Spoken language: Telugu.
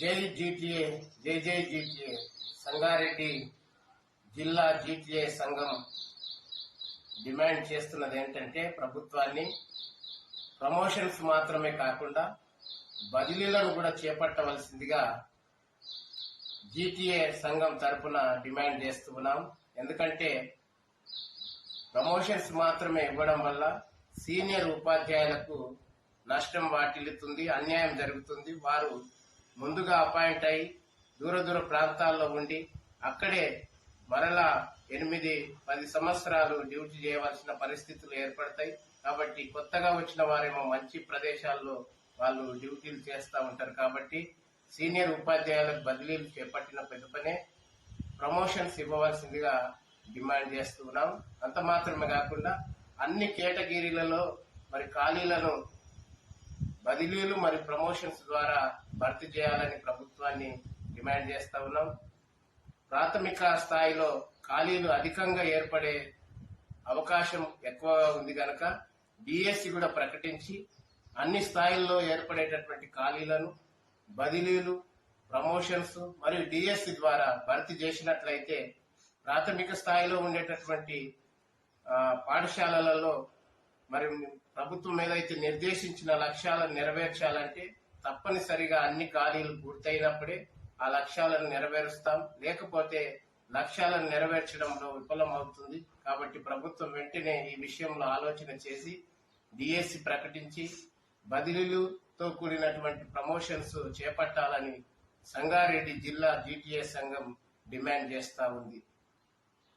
జై జీటీఏ జై జై జీటీఏ సంగారెడ్డి జిల్లా జీటీఏ సంఘం డిమాండ్ చేస్తున్నది ఏంటంటే ప్రభుత్వాన్ని ప్రమోషన్స్ మాత్రమే కాకుండా బదిలీలను కూడా చేపట్టవలసిందిగా జీటీఏ సంఘం తరపున డిమాండ్ చేస్తున్నాం ఎందుకంటే ప్రమోషన్స్ మాత్రమే ఇవ్వడం వల్ల సీనియర్ ఉపాధ్యాయులకు నష్టం వాటిల్లుతుంది అన్యాయం జరుగుతుంది. వారు ముందుగా అపాయింట్ అయి దూర దూర ప్రాంతాల్లో ఉండి అక్కడే మరలా ఎనిమిది పది సంవత్సరాలు డ్యూటీ చేయవలసిన పరిస్థితులు ఏర్పడతాయి. కాబట్టి కొత్తగా వచ్చిన వారేమో మంచి ప్రదేశాల్లో వాళ్ళు డ్యూటీలు చేస్తూ ఉంటారు. కాబట్టి సీనియర్ ఉపాధ్యాయులకు బదిలీలు చేపట్టిన పెద్దపనే ప్రమోషన్స్ ఇవ్వవలసిందిగా డిమాండ్ చేస్తూ ఉన్నాం. అంత మాత్రమే కాకుండా అన్ని కేటగిరీలలో మరి ఖాళీలను బదిలీలు మరియు ప్రమోషన్స్ ద్వారా భర్తీ చేయాలని ప్రభుత్వాన్ని డిమాండ్ చేస్తా ఉన్నాం. ప్రాథమిక స్థాయిలో ఖాళీలు అధికంగా ఏర్పడే అవకాశం ఎక్కువగా ఉంది కనుక డిఎస్సి కూడా ప్రకటించి అన్ని స్థాయిల్లో ఏర్పడేటటువంటి ఖాళీలను బదిలీలు ప్రమోషన్స్ మరియు డిఎస్సి ద్వారా భర్తీ చేసినట్లయితే ప్రాథమిక స్థాయిలో ఉండేటటువంటి పాఠశాలలలో మరి ప్రభుత్వం ఏదైతే నిర్దేశించిన లక్ష్యాలను నెరవేర్చాలంటే తప్పనిసరిగా అన్ని ఖాళీలు పూర్తయినప్పుడే ఆ లక్ష్యాలను నెరవేరుస్తాం. లేకపోతే లక్ష్యాలను నెరవేర్చడంలో విఫలం అవుతుంది కాబట్టి ప్రభుత్వం వెంటనే ఈ విషయంలో ఆలోచన చేసి డిఎస్సి ప్రకటించి బదిలీలతో కూడినటువంటి ప్రమోషన్స్ చేపట్టాలని సంగారెడ్డి జిల్లా జీటీఏ సంఘం డిమాండ్ చేస్తా ఉంది.